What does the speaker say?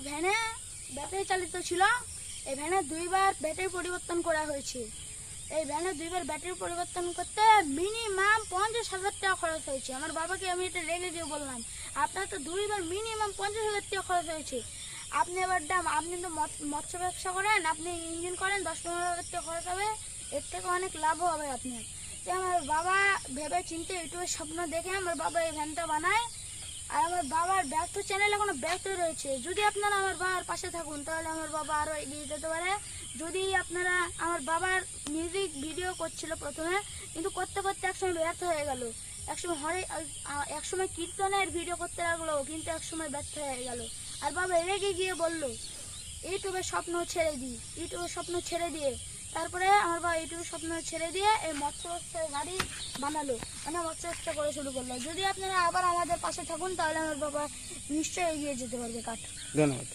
ভ্যানে ব্যাটারি চালিত ছিল। এই ভ্যানে দুইবার ব্যাটারি পরিবর্তন করা হয়েছে। এই ভ্যানে দুইবার ব্যাটারি পরিবর্তন করতে মিনিমাম পঞ্চাশ হাজার টাকা খরচ হয়েছে। আমার বাবাকে আমি এটা রেগে গিয়ে বললাম, আপনার তো দুইবার মিনিমাম পঞ্চাশ হাজার টাকা খরচ হয়েছে। আপনি এবার দাম, আপনি তো মৎ- মৎস্য ব্যবসা করেন, আপনি ইঞ্জিন করেন, দশ পনেরো হাজার টাকা খরচ হবে। এর থেকে অনেক লাভ হবে আপনার। তো আমার বাবা ভেবে চিনতে ইউটিউবের স্বপ্ন দেখে আমার বাবা এই ভ্যানটা বানায়। আর আমার বাবার ব্যর্থ চ্যানেল এখনও ব্যর্থ রয়েছে। যদি আপনারা আমার বাবার পাশে থাকুন, তাহলে আমার বাবা আরও এগিয়ে যেতে পারে। যদি আপনারা আমার বাবার মিউজিক ভিডিও করছিল প্রথমে, কিন্তু করতে করতে একসময় ব্যর্থ হয়ে গেল। একসময় হরে একসময় কীর্তনের ভিডিও করতে লাগল, কিন্তু একসময় ব্যর্থ হয়ে গেল। আর বাবা রেগে গিয়ে বলল ইউটিউবের স্বপ্ন ছেড়ে দিই ইউটিউবের স্বপ্ন ছেড়ে দিয়ে তারপরে আমার বাবা ইউটিউবের স্বপ্ন ছেড়ে দিয়ে এই মৎস্য গাড়ি বানালো। মানে মৎস্য ব্যবসা করে শুরু করল। যদি আপনারা আবার আমাদের পাশে থাকুন, তাহলে আমার বাবা নিশ্চয়ই এগিয়ে যেতে পারবে কাঠ। ধন্যবাদ।